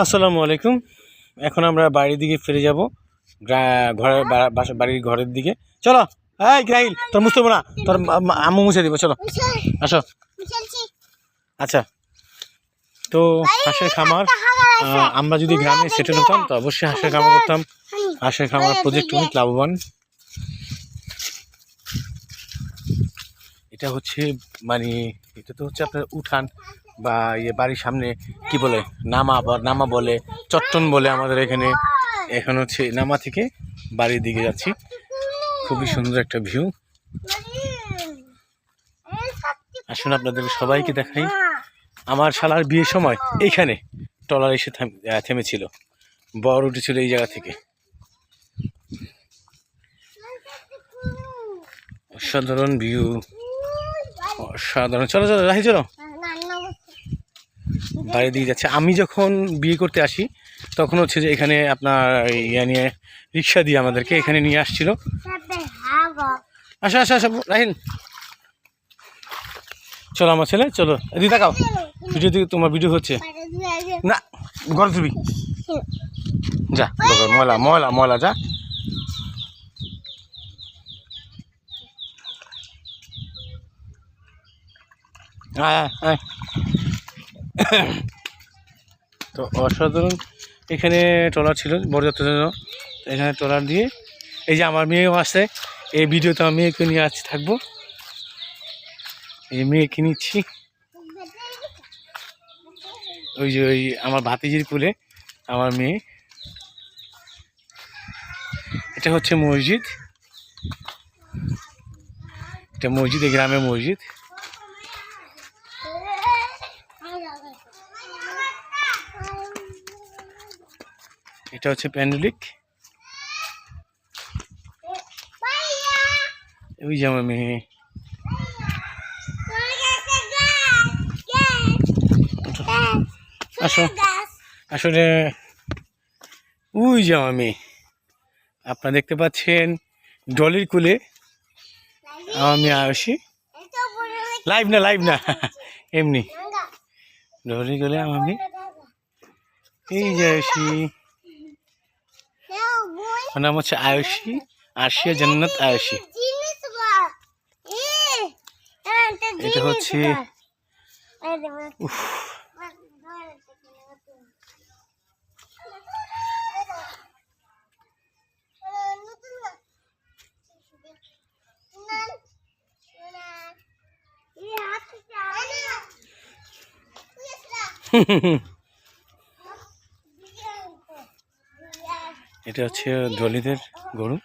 আসসালামু আলাইকুম। এখন আমরা বাড়ির দিকে ফিরে যাব। গ্রা- ঘরের বাসা বাড়ির ঘরের দিকে। চলো। এই গ্রাহিল তোর মুছতে না। তোর আম্মু মুছে দিব চলো। আসো। আচ্ছা। তো হাঁসের খামার আমরা যদি গ্রামে সেটেল হতাম তো অবশ্যই হাঁসের খামার করতাম। হাঁসের খামার প্রজেক্ট অনেক লাভবান। এটা হচ্ছে মানে এটা তো হচ্ছে আপনার উঠান। বা ইয়ে বাড়ির সামনে কি বলে, নামা বা নামা বলে, চট্টন বলে আমাদের এখানে। এখন হচ্ছে নামা থেকে বাড়ির দিকে যাচ্ছি। খুবই সুন্দর একটা ভিউ আসুন আপনাদের সবাইকে দেখাই। আমার শালার বিয়ের সময় এইখানে টলার এসে থেমেছিল। বর উঠেছিল এই জায়গা থেকে। অসাধারণ ভিউ অসাধারণ। চলো চলো, রাহি, চলো। বাড়ির দিকে যাচ্ছে। আমি যখন বিয়ে করতে আসি, তখন হচ্ছে যে এখানে আপনার ইয়া নিয়ে রিক্সা দিয়ে আমাদেরকে এখানে নিয়ে আসছিল। আসো আসো আসো, রাহিল। চলো আমার ছেলে, চলো। এদিকে তাকাও। ভিডিও দিকে তোমার ভিডিও হচ্ছে। না, ঘর ধুবি যা ময়লা ময়লা ময়লা, যা। হ্যাঁ আয়। তো অসাধারণ। এখানে ট্রলার ছিল, বরযাত্রার জন্য। এখানে ট্রলার দিয়ে, এই যে আমার মেয়েও আসছে, এই ভিডিওতে আমি মেয়েকে নিয়ে আসছি থাকব। এই যে মেয়েকে নিচ্ছি। ওই যে ওই আমার ভাতিজির কুলে আমার মেয়ে। এটা হচ্ছে মসজিদ। এটা মসজিদ, এই গ্রামের মসজিদ। এটা হচ্ছে প্যান্ডেলিক ওই যে আমার মেয়ে। আসো। আসলে ওই যে মেয়ে। আপনারা দেখতে পাচ্ছেন ডলির কুলে। আমি আয়সী লাইভ না লাইভ না। এমনি। ডলির কুলে মেয়ে। এই যে আয়সী ওর নাম হচ্ছে আয়ুষী আশিয়া জান্নাত আয়ুষী। এটা হচ্ছে উফ, এটা হচ্ছে দলিদের গরু।